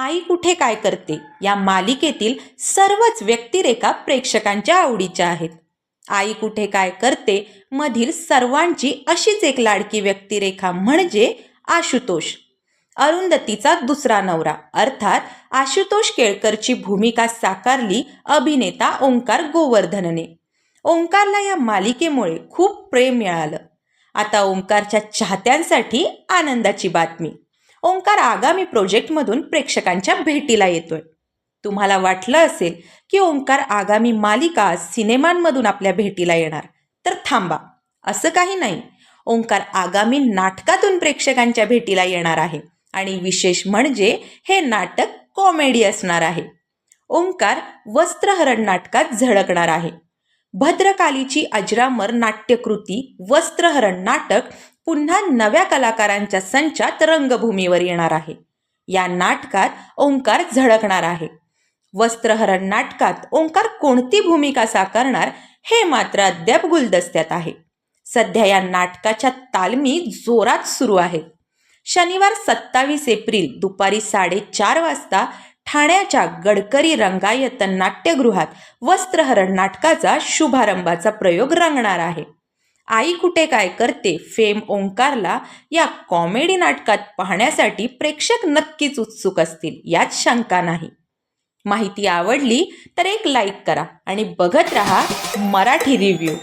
आई कुठे काय करते? या मालिकेतील सर्वच व्यक्तिरेखा प्रेक्षकांच्या आवडीच्या आहेत. आई कुठे काय करते? मधील सर्वांची अशीच एक लाडकी व्यक्तिरेखा म्हणजे आशुतोष. अरुंधतीचा दुसरा नवरा. अर्थात आशुतोष केळकरची भूमिका साकारली अभिनेता ओंकार गोवर्धनने. ओंकारला या मालिकेमुळे खूप प्रेम मिळालं. आता ओंकारच्या चाहत्यांसाठी आनंदाची बातमी. ओंकार आगामी प्रोजेक्टमधून प्रेक्षकांच्या भेटीला येतोय. तुम्हाला वाटलं असेल की ओंकार आगामी मालिका सिनेमांमधून आपल्या भेटीला येणार तर थांबा. असं काही नाही. ओंकार आगामी नाटकातून प्रेक्षकांच्या भेटीला येणार आहे आणि विशेष म्हणजे हे नाटक कॉमेडी असणार आहे. ओंकार वस्त्रहरण नाटकात झळकणार आहे. भद्रकालीची अजरामर नाट्यकृती वस्त्रहरण नाटक पुन्हा नव्या कलाकारांच्या संचात रंगभूमीवर येणार आहे. या नाटकात ओंकार झळकणार आहे. वस्त्रहरण नाटकात ओंकार कोणती भूमिका साकारणार हे मात्र अद्याप गुलदस्त्यात आहे. सध्या या नाटकाच्या तालमी जोरात सुरू आहेत. शनिवार सत्तावीस एप्रिल दुपारी साडेचार वाजता ठाण्याच्या गडकरी रंगायतन नाट्यगृहात वस्त्रहरण नाटकाचा शुभारंभाचा प्रयोग रंगणार आहे. आई कुठे काय करते फेम ओंकारला या कॉमेडी नाटकात पाहण्यासाठी प्रेक्षक नक्कीच उत्सुक असतील यात शंका नाही. माहिती आवडली तर एक लाईक करा आणि बघत रहा मराठी रिव्ह्यू.